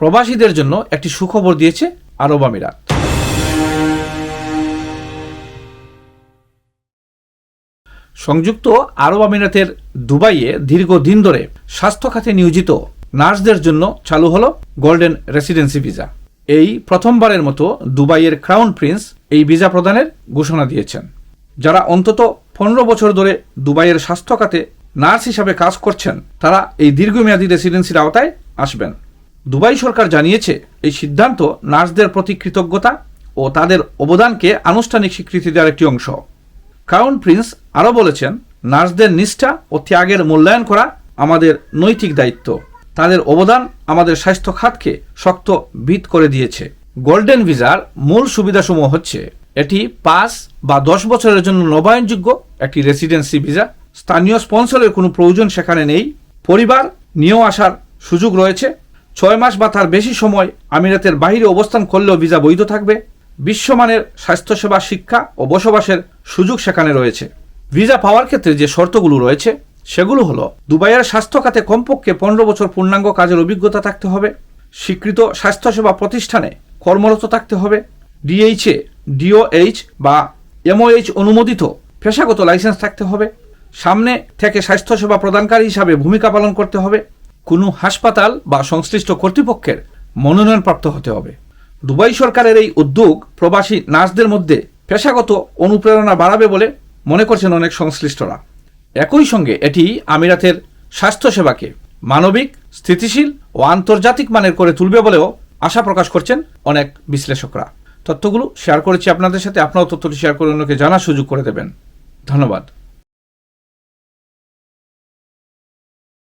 প্রবাসীদের জন্য একটি সুখবর দিয়েছে আরব আমিরাত। সংযুক্ত আরব আমিরাতের দুবাইয়ে দীর্ঘদিন ধরে স্বাস্থ্য খাতে নিয়োজিত নার্সদের জন্য চালু হলো গোল্ডেন রেসিডেন্সি ভিসা। এই প্রথমবারের মতো দুবাইয়ের ক্রাউন প্রিন্স এই ভিসা প্রদানের ঘোষণা দিয়েছেন। যারা অন্তত পনেরো বছর ধরে দুবাইয়ের স্বাস্থ্য খাতে নার্স হিসাবে কাজ করছেন, তারা এই দীর্ঘমেয়াদী রেসিডেন্সির আওতায় আসবেন। দুবাই সরকার জানিয়েছে, এই সিদ্ধান্ত নার্সদের প্রতি কৃতজ্ঞতা ও তাদের অবদানকে আনুষ্ঠানিক স্বীকৃতি দেওয়ার একটি অংশ। ক্রাউন প্রিন্স আরও বলেছেন, নার্সদের নিষ্ঠা ও ত্যাগের মূল্যায়ন করা আমাদের নৈতিক দায়িত্ব। তাদের অবদান আমাদের স্বাস্থ্য খাতকে শক্ত ভিত করে দিয়েছে। গোল্ডেন ভিসার মূল সুবিধাসমূহ হচ্ছে, এটি পাঁচ বা দশ বছরের জন্য নবায়নযোগ্য একটি রেসিডেন্সি ভিসা, স্থানীয় স্পন্সরের কোনো প্রয়োজন সেখানে নেই, পরিবার নিয়েও আসার সুযোগ রয়েছে ছয় মাস বা তার বেশি সময় আমিরাতের বাইরে অবস্থান করলেও ভিসা বৈধ থাকবে, বিশ্বমানের স্বাস্থ্যসেবা, শিক্ষা ও বসবাসের সুযোগ সেখানে রয়েছে। ভিসা পাওয়ার ক্ষেত্রে যে শর্তগুলো রয়েছে, সেগুলো হলো, দুবাইয়ের স্বাস্থ্য খাতে কমপক্ষে পনেরো বছর পূর্ণাঙ্গ কাজের অভিজ্ঞতা থাকতে হবে, স্বীকৃত স্বাস্থ্যসেবা প্রতিষ্ঠানে কর্মরত থাকতে হবে, ডিএইচএ, ডিওএইচ বা এমওএইচ অনুমোদিত পেশাগত লাইসেন্স থাকতে হবে, সামনে থেকে স্বাস্থ্যসেবা প্রদানকারী হিসাবে ভূমিকা পালন করতে হবে কোনো হাসপাতাল বা সংশ্লিষ্ট কর্তৃপক্ষের মনোনয়নপ্রাপ্ত হতে হবে। দুবাই সরকারের এই উদ্যোগ প্রবাসী নার্সদের মধ্যে পেশাগত অনুপ্রেরণা বাড়াবে বলে মনে করছেন অনেক সংশ্লিষ্টরা। একই সঙ্গে এটি আমিরাতের স্বাস্থ্যসেবাকে মানবিক, স্থিতিশীল ও আন্তর্জাতিক মানের করে তুলবে বলেও আশা প্রকাশ করছেন অনেক বিশ্লেষকরা। তথ্যগুলো শেয়ার করেছি আপনাদের সাথে। আপনারাও তথ্যটি শেয়ার করে অন্যকে জানার সুযোগ করে দেবেন। ধন্যবাদ।